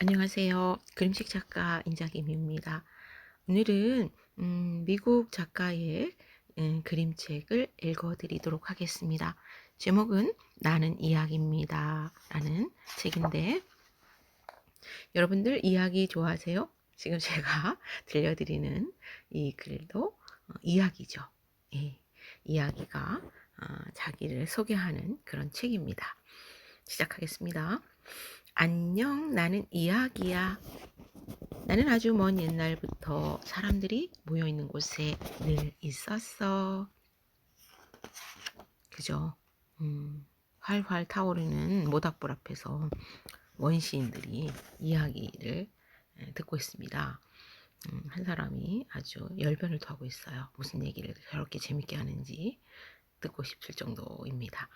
안녕하세요. 그림책 작가 인자김입니다. 오늘은 음, 미국 작가의 음, 그림책을 읽어드리도록 하겠습니다. 제목은 나는 이야기입니다. 라는 책인데 여러분들 이야기 좋아하세요? 지금 제가 들려드리는 이 글도 어, 이야기죠. 예, 이야기가 어, 자기를 소개하는 그런 책입니다. 시작하겠습니다. 안녕, 나는 이야기야. 나는 아주 먼 옛날부터 사람들이 모여 있는 곳에 늘 있었어. 그죠? 음, 활활 타오르는 모닥불 앞에서 원시인들이 이야기를 에, 듣고 있습니다. 음, 한 사람이 아주 열변을 토하고 있어요. 무슨 얘기를 저렇게 재밌게 하는지 듣고 싶을 정도입니다.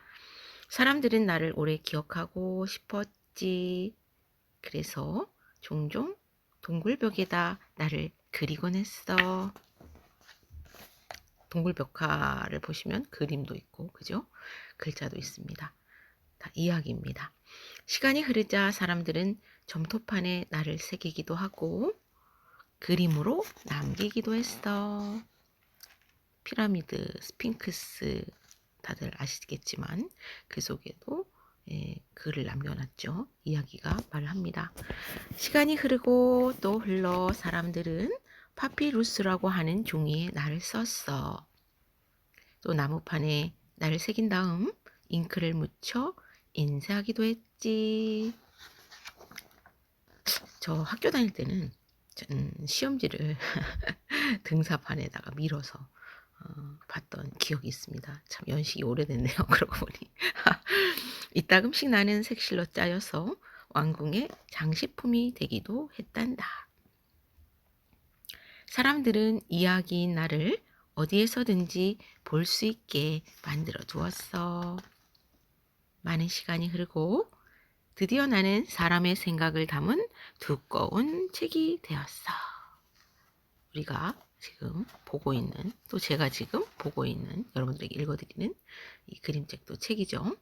사람들은 나를 오래 기억하고 싶었 지. 그래서 종종 동굴벽에다 나를 그리곤 했어. 동굴벽화를 보시면 그림도 있고, 그죠? 글자도 있습니다. 다 이야기입니다. 시간이 흐르자 사람들은 점토판에 나를 새기기도 하고, 그림으로 남기기도 했어. 피라미드, 스핑크스, 다들 아시겠지만, 그 속에도 예, 글을 남겨놨죠. 이야기가 말을 합니다. 시간이 흐르고 또 흘러 사람들은 파피루스라고 하는 종이에 나를 썼어. 또 나무판에 나를 새긴 다음 잉크를 묻혀 인쇄하기도 했지. 저 학교 다닐 때는 전 시험지를 등사판에다가 밀어서 어, 봤던 기억이 있습니다. 참 연식이 오래됐네요. 그러고 보니. 이따금씩 나는 색실로 짜여서 왕궁의 장식품이 되기도 했단다. 사람들은 이야기인 나를 어디에서든지 볼 수 있게 만들어 두었어. 많은 시간이 흐르고 드디어 나는 사람의 생각을 담은 두꺼운 책이 되었어. 우리가 지금 보고 있는 또 제가 지금 보고 있는 여러분들에게 읽어드리는 이 그림책도 책이죠.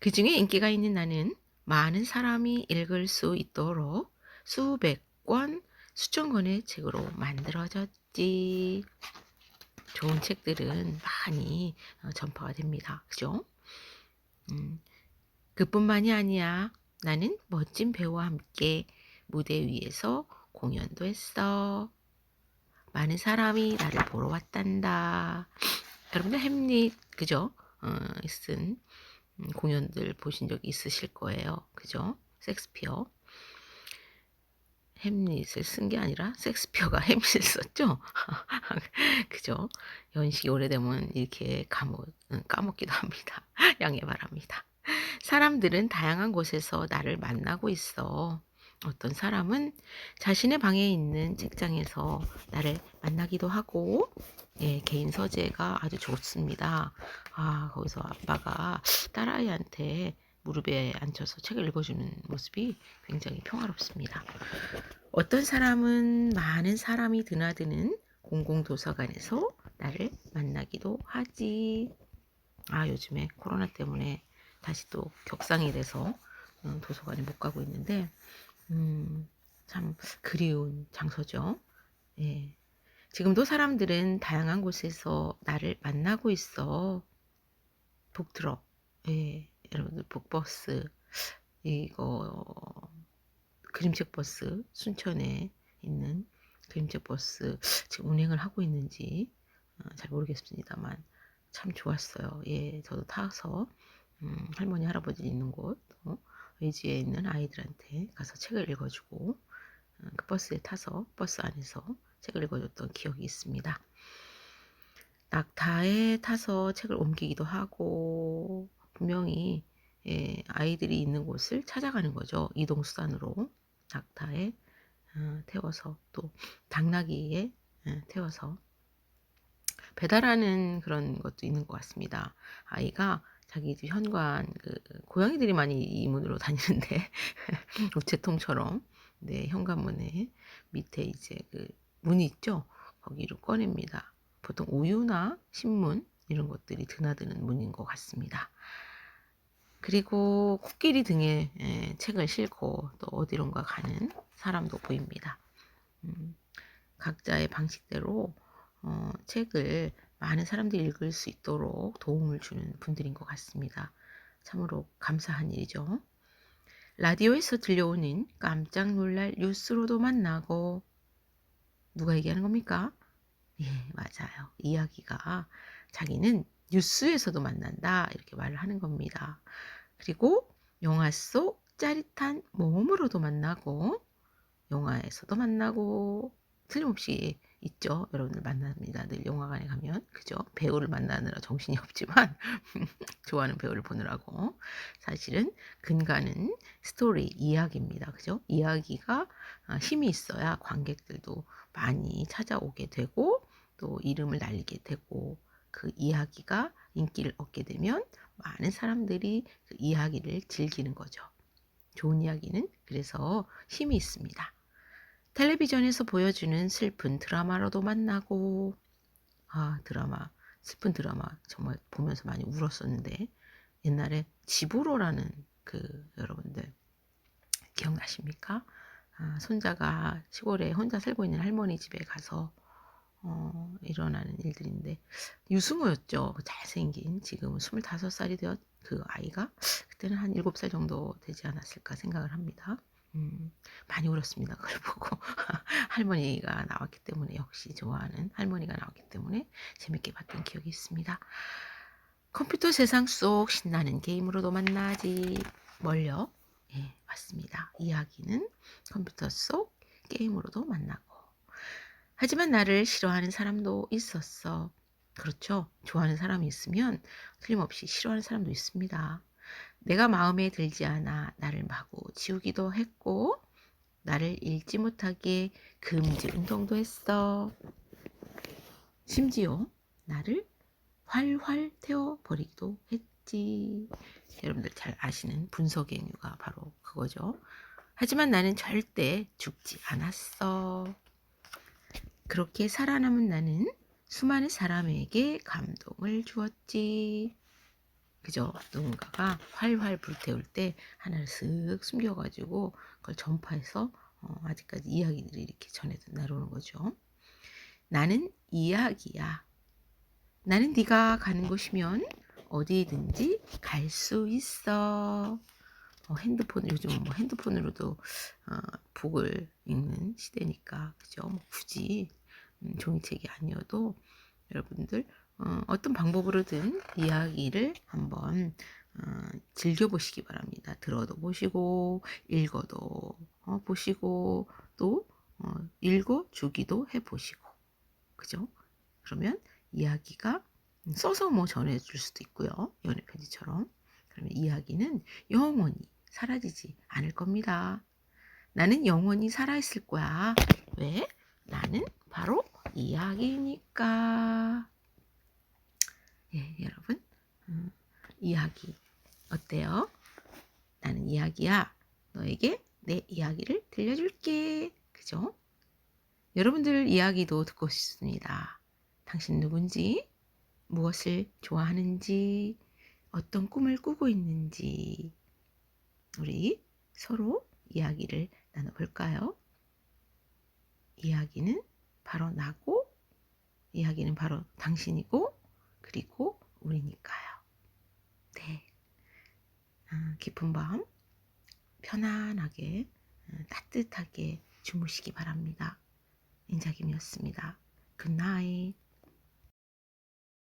그 중에 인기가 있는 나는 많은 사람이 읽을 수 있도록 수백 권, 수천 권의 책으로 만들어졌지. 좋은 책들은 많이 어, 전파가 됩니다. 그죠? 음, 그뿐만이 아니야. 나는 멋진 배우와 함께 무대 위에서 공연도 했어. 많은 사람이 나를 보러 왔단다. 여러분들 햄릿 그죠? 어, 쓴 음, 공연들 보신 적 있으실 거예요. 그죠? 섹스피어. 햄릿을 쓴 게 아니라 섹스피어가 햄릿을 썼죠? 그죠? 연식이 오래되면 이렇게 까먹, 까먹기도 합니다. 양해 바랍니다. 사람들은 다양한 곳에서 나를 만나고 있어. 어떤 사람은 자신의 방에 있는 책장에서 나를 만나기도 하고, 예, 개인 서재가 아주 좋습니다. 아, 거기서 아빠가 딸아이한테 무릎에 앉혀서 책을 읽어주는 모습이 굉장히 평화롭습니다. 어떤 사람은 많은 사람이 드나드는 공공도서관에서 나를 만나기도 하지. 아, 요즘에 코로나 때문에 다시 또 격상이 돼서 어, 도서관에 못 가고 있는데, 음, 참 그리운 장소죠. 예. 지금도 사람들은 다양한 곳에서 나를 만나고 있어. 북트럭, 예, 여러분들 북버스, 이거 그림책 버스 순천에 있는 그림책 버스 지금 운행을 하고 있는지 어, 잘 모르겠습니다만 참 좋았어요. 예, 저도 타서 음, 할머니 할아버지 있는 곳 어, 외지에 있는 아이들한테 가서 책을 읽어주고 어, 그 버스에 타서 버스 안에서 책을 읽어줬던 기억이 있습니다. 낙타에 타서 책을 옮기기도 하고 분명히 예, 아이들이 있는 곳을 찾아가는 거죠. 이동수단으로 낙타에 어, 태워서 또 당나귀에 예, 태워서 배달하는 그런 것도 있는 것 같습니다. 아이가 자기 집 현관 그 고양이들이 많이 이 문으로 다니는데 우체통처럼 네 현관문에 밑에 이제 그 문이 있죠 거기로 꺼냅니다. 보통 우유나 신문 이런 것들이 드나드는 문인 것 같습니다. 그리고 코끼리 등에 에, 책을 싣고 또 어디론가 가는 사람도 보입니다. 음, 각자의 방식대로 어, 책을 많은 사람들이 읽을 수 있도록 도움을 주는 분들인 것 같습니다. 참으로 감사한 일이죠. 라디오에서 들려오는 깜짝 놀랄 뉴스로도 만나고 누가 얘기하는 겁니까? 예, 맞아요. 이야기가 자기는 뉴스에서도 만난다 이렇게 말을 하는 겁니다. 그리고 영화 속 짜릿한 모험으로도 만나고 영화에서도 만나고 틀림없이 있죠. 여러분들 만납니다. 늘 영화관에 가면 그죠? 배우를 만나느라 정신이 없지만 좋아하는 배우를 보느라고 사실은 근간은 스토리 이야기입니다. 그죠? 이야기가 아, 힘이 있어야 관객들도 많이 찾아오게 되고 또 이름을 날리게 되고 그 이야기가 인기를 얻게 되면 많은 사람들이 그 이야기를 즐기는 거죠. 좋은 이야기는 그래서 힘이 있습니다. 텔레비전에서 보여주는 슬픈 드라마로도 만나고 아 드라마 슬픈 드라마 정말 보면서 많이 울었었는데 옛날에 집으로라는 그 여러분들 기억나십니까? 아, 손자가 시골에 혼자 살고 있는 할머니 집에 가서 어, 일어나는 일들인데 유승호였죠. 그 잘생긴 지금은 25살이 되었 그 아이가 그때는 한 7살 정도 되지 않았을까 생각을 합니다. 음, 많이 울었습니다. 그걸 보고 할머니가 나왔기 때문에 역시 좋아하는 할머니가 나왔기 때문에 재밌게 봤던 기억이 있습니다. 컴퓨터 세상 속 신나는 게임으로도 만나지 멀려 예, 맞습니다. 이야기는 컴퓨터 속 게임으로도 만나고 하지만 나를 싫어하는 사람도 있었어. 그렇죠. 좋아하는 사람이 있으면 틀림없이 싫어하는 사람도 있습니다. 내가 마음에 들지 않아 나를 마구 지우기도 했고 나를 읽지 못하게 금지 운동도 했어. 심지어 나를 활활 태워버리기도 했지. 여러분들 잘 아시는 분석의 행위가 바로 그거죠. 하지만 나는 절대 죽지 않았어. 그렇게 살아남은 나는 수많은 사람에게 감동을 주었지. 그죠? 누군가가 활활 불태울 때 하나를 쓱 숨겨가지고 그걸 전파해서 어, 아직까지 이야기들이 이렇게 전해져 나오는 거죠. 나는 이야기야. 나는 네가 가는 곳이면 어디든지 갈 수 있어. 어, 핸드폰 요즘 뭐 핸드폰으로도 어, 북을 읽는 시대니까 그죠? 뭐 굳이 음, 종이책이 아니어도 여러분들 어, 어떤 방법으로든 이야기를 한번 어, 즐겨보시기 바랍니다. 들어도 보시고 읽어도 어, 보시고 또 어, 읽어주기도 해보시고 그죠? 그러면 이야기가 써서 뭐 전해줄 수도 있고요. 연애 편지처럼. 그러면 이야기는 영원히 사라지지 않을 겁니다. 나는 영원히 살아있을 거야. 왜? 나는 바로 이야기니까. 예, 여러분. 음, 이야기 어때요? 나는 이야기야. 너에게 내 이야기를 들려줄게. 그죠? 여러분들 이야기도 듣고 싶습니다. 당신 누군지, 무엇을 좋아하는지, 어떤 꿈을 꾸고 있는지, 우리 서로 이야기를 나눠볼까요? 이야기는 바로 나고, 이야기는 바로 당신이고, 그리고 우리니까요. 네. 아, 깊은 밤 편안하게 어, 따뜻하게 주무시기 바랍니다. 인자김이었습니다. 굿나잇.